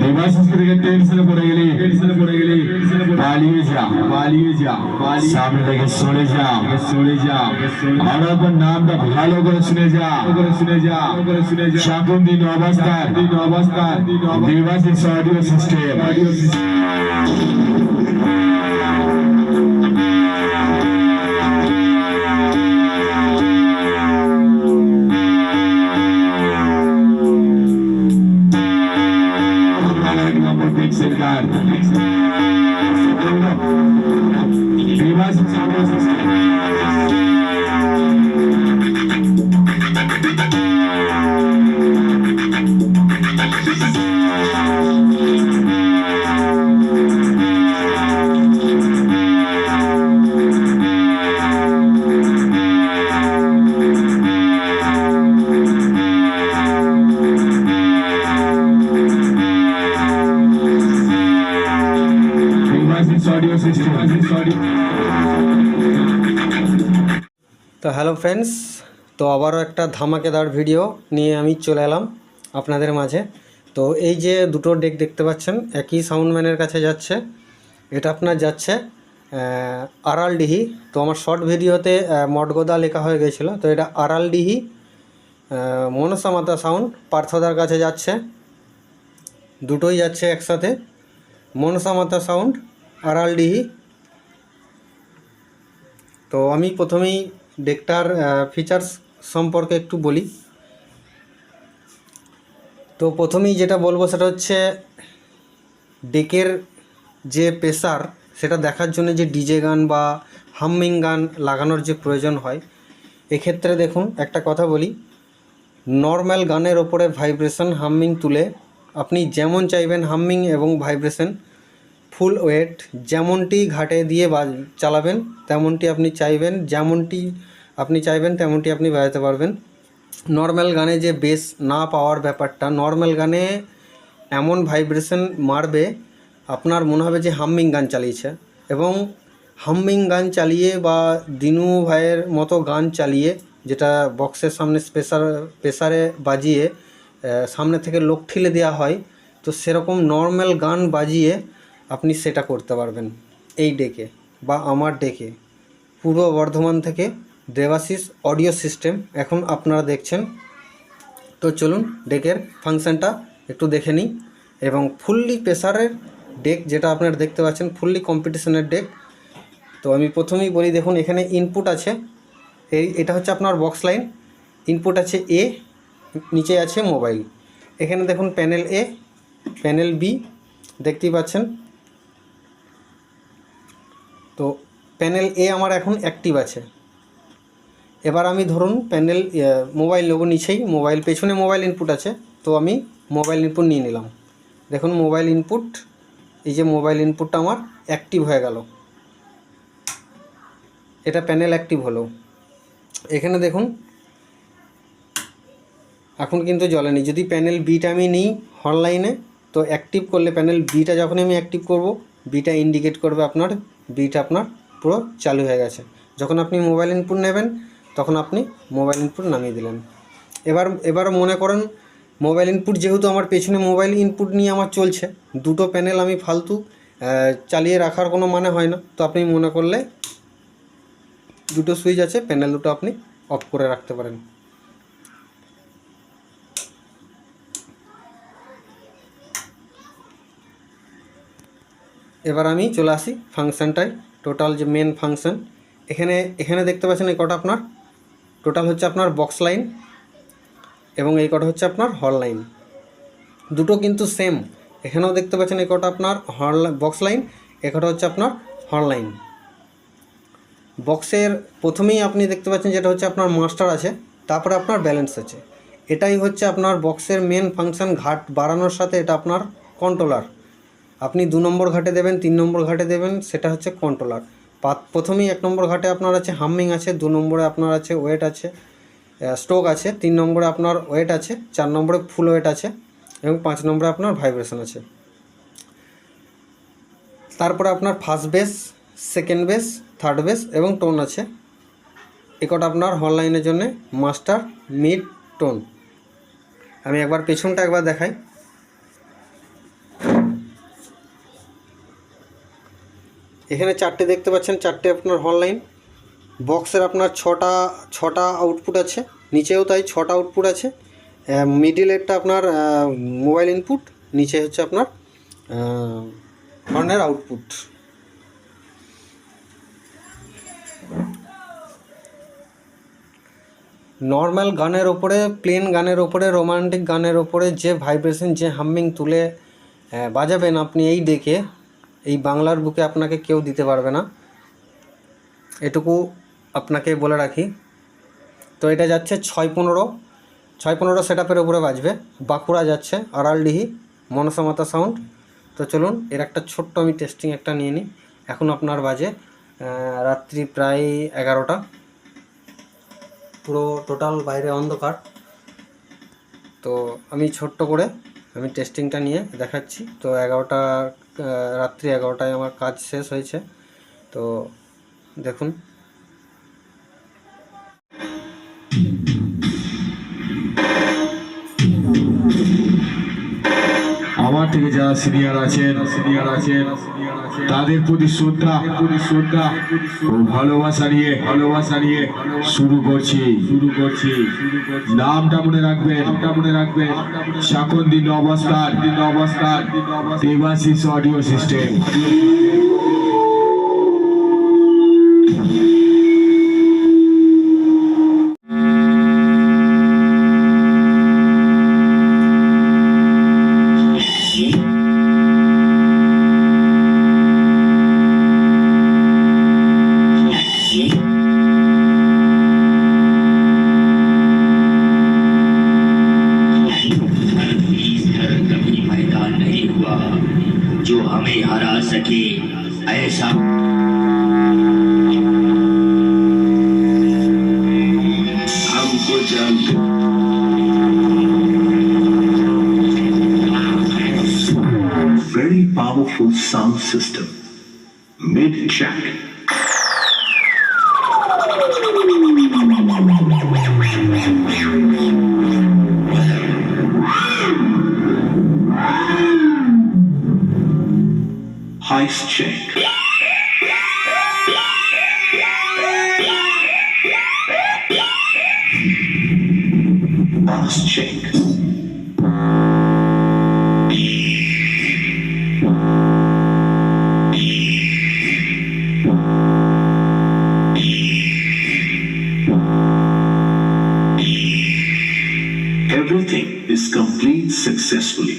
Devices থেকে টেনশনে পড়ে গেলি টেনশনে পড়ে গেলি পালিয়ে যা পালিয়ে যা পালিয়ে সামনে থেকে সরে যা সরে যা আর আপনার নামটা ভালো করে শুনে যা করে শুনে যা করে শুনে যা শাকুন দিন অবস্থান দিন অবস্থান তো হ্যালো ফ্রেন্ডস, তো আবারও একটা ধামাকেদার ভিডিও নিয়ে আমি চলে এলাম আপনাদের মাঝে। তো এই যে দুটো ডেক দেখতে পাচ্ছেন, একই সাউন্ডম্যানের কাছে যাচ্ছে। এটা আপনার যাচ্ছে আড়ালডিহি তো আমার শর্ট ভিডিওতে মডগোদা লেখা হয়ে গেছিল। তো এটা আড়ালডিহি মনসা মাতা সাউন্ড পার্থদার কাছে যাচ্ছে। দুটোই যাচ্ছে একসাথে। মনসা মাতা সাউন্ড আড়ালডিহি তো আমি প্রথমেই ডেকটার ফিচার্স সম্পর্কে একটু বলি। তো প্রথমেই যেটা বলব সেটা হচ্ছে, ডেকের যে প্রেসার সেটা দেখার জন্য যে ডিজে গান বা হাম্মিং গান লাগানোর যে প্রয়োজন হয়, এক্ষেত্রে দেখুন, একটা কথা বলি। নর্মাল গানের ওপরে ভাইব্রেশন হাম্মিং তুলে আপনি যেমন চাইবেন হাম্মিং এবং ভাইব্রেশন ফুল ওয়েট যেমনটি ঘাটে দিয়ে বাজ, চালাবেন, তেমনটি আপনি চাইবেন, যেমনটি আপনি চাইবেন তেমনটি আপনি বাজাতে পারবেন। নর্মাল গানে যে বেস না পাওয়ার ব্যাপারটা নর্মাল গানে এমন ভাইব্রেশন মারবে, আপনার মনে হবে যে হাম্মিং গান চালিয়েছে এবং হাম্মিং গান চালিয়ে বা দিনু ভাইয়ের মতো গান চালিয়ে যেটা বক্সের সামনে স্পেশার প্রেসারে বাজিয়ে সামনে থেকে লোক ঠেলে দেওয়া হয়, তো সেরকম নর্মাল গান বাজিয়ে আপনি সেটা করতে পারবেন। এই ডেকে বা আমার ডেকে, পূর্ব বর্ধমান থেকে দেবাশিস অডিও সিস্টেম। এখন আপনারা দেখছেন। তো চলুন, ডেকের ফাংশনটা একটু দেখে নিই। এবং ফুললি প্রেসারের ডেক, যেটা আপনারা দেখতে পাচ্ছেন, ফুললি কম্পিটিশনের ডেক। তো আমি প্রথমেই বলি, দেখুন, এখানে ইনপুট আছে। এই, এটা হচ্ছে আপনার বক্স লাইন ইনপুট আছে এ নিচে আছে মোবাইল এখানে দেখুন প্যানেল এ প্যানেল বি দেখতেই পাচ্ছেন। তো প্যানেল এ আমার এখন অ্যাক্টিভ আছে। এবার আমি ধরুন প্যানেল মোবাইল নেব নিচেই, মোবাইল পেছনে মোবাইল ইনপুট আছে, তো আমি মোবাইল ইনপুট নিয়ে নিলাম। দেখুন মোবাইল ইনপুট এই যে মোবাইল ইনপুটটা আমার অ্যাক্টিভ হয়ে গেল। এটা প্যানেল অ্যাক্টিভ হলো। এখানে দেখুন, এখন কিন্তু জ্বলেনি যদি প্যানেল বিটা আমি নিই অনলাইনে তো অ্যাক্টিভ করলে প্যানেল বিটা যখনই আমি অ্যাক্টিভ করব বিটা ইন্ডিকেট করবে আপনার বিটা আপনার পুরো চালু হয়ে গেছে। যখন আপনি মোবাইল ইনপুট নেবেন তখন আপনি মোবাইল ইনপুট নামিয়ে দিলেন। এবার এবার মনে করেন মোবাইল ইনপুট যেহেতু আমার পেছনে মোবাইল ইনপুট নিয়ে আমার চলছে, দুটো প্যানেল আমি ফালতু চালিয়ে রাখার কোনো মানে হয় না। তো আপনি মনে করলে দুটো সুইচ আছে প্যানেল দুটো আপনি অফ করে রাখতে পারেন। এবার আমি চলে আসি ফাংশনটায় টোটাল যে মেন ফাংশন এখানে এখানে দেখতে পাচ্ছেন এই কটা আপনার টোটাল হচ্ছে আপনার বক্স লাইন এবং এই কটা হচ্ছে আপনার হল লাইন দুটো কিন্তু সেম এখানেও দেখতে পাচ্ছেন এই কটা আপনার হল বক্স লাইন এ কটা হচ্ছে আপনার হল লাইন বক্সের প্রথমেই আপনি দেখতে পাচ্ছেন যেটা হচ্ছে আপনার মাস্টার আছে, তারপরে আপনার ব্যালেন্স আছে। এটাই হচ্ছে আপনার বক্সের মেন ফাংশন ঘাট বাড়ানোর সাথে এটা আপনার কন্ট্রোলার আপনি দু নম্বর ঘাটে দেবেন, তিন নম্বর ঘাটে দেবেন, সেটা হচ্ছে কন্ট্রোলার প্রথমেই এক নম্বর ঘাটে আপনার আছে হামিং আছে, দু নম্বরে আপনার আছে ওয়েট আছে স্ট্রোক আছে, তিন নম্বরে আপনার ওয়েট আছে, চার নম্বরে ফুল ওয়েট আছে এবং পাঁচ নম্বরে আপনার ভাইব্রেশন আছে। তারপরে আপনার first base, second base, third base এবং টোন আছে। একটা আপনার অনলাইনের জন্য মাস্টার, মিড, টোন। আমি একবার পেছনটা একবার দেখাই। এখানে চারটে দেখতে পাচ্ছেন, চারটে আপনার অনলাইন বক্সের আপনার ছটা ছটা আউটপুট আছে। নিচেও তাই ছটা আউটপুট আছে। মিডিলেরটা আপনার মোবাইল ইনপুট নিচে হচ্ছে আপনার হর্নের আউটপুট নর্মাল গানের ওপরে প্লেন গানের ওপরে রোমান্টিক গানের ওপরে যে ভাইব্রেশন যে হামিং তুলে বাজাবেন আপনি এই ডেকে এই বাংলার বুকে আপনাকে কেউ দিতে পারবে না। এটুকু আপনাকে বলে রাখি। তো এটা যাচ্ছে ছয় পনেরো। ছয় পনেরো সেট আপের উপরে বাজবে। বাঁকুড়া যাচ্ছে, আড়ালডিহি মনসামাতা সাউন্ড তো চলুন, এর একটা ছোট্ট আমি টেস্টিং একটা নিয়ে নিই। এখন আপনার বাজে রাত্রি প্রায় এগারোটা। পুরো টোটাল বাইরে অন্ধকার। তো আমি ছোট্ট করে আমি টেস্টিংটা নিয়ে দেখাচ্ছি। তো এগারোটা রাত্রি এগারোটায় আমার কাজ শেষ হয়েছে। তো দেখুন। আমার থেকে যারা সিনিয়র আছেন সিনিয়র আছেন তাদের প্রতি শ্রদ্ধা প্রতি শ্রদ্ধা। ও ভালোবাসা নিয়ে ভালোবাসা নিয়ে শুরু করছি। শুরু করছি। নামটা মনে রাখবে নামটা মনে রাখবে শাকন্দি দিন অবস্থান দেবাশিস অডিও সিস্টেম। हमें हरा सके ऐसा हमको जब very powerful sound system. Mid Heist check. Boss check. Everything is complete successfully.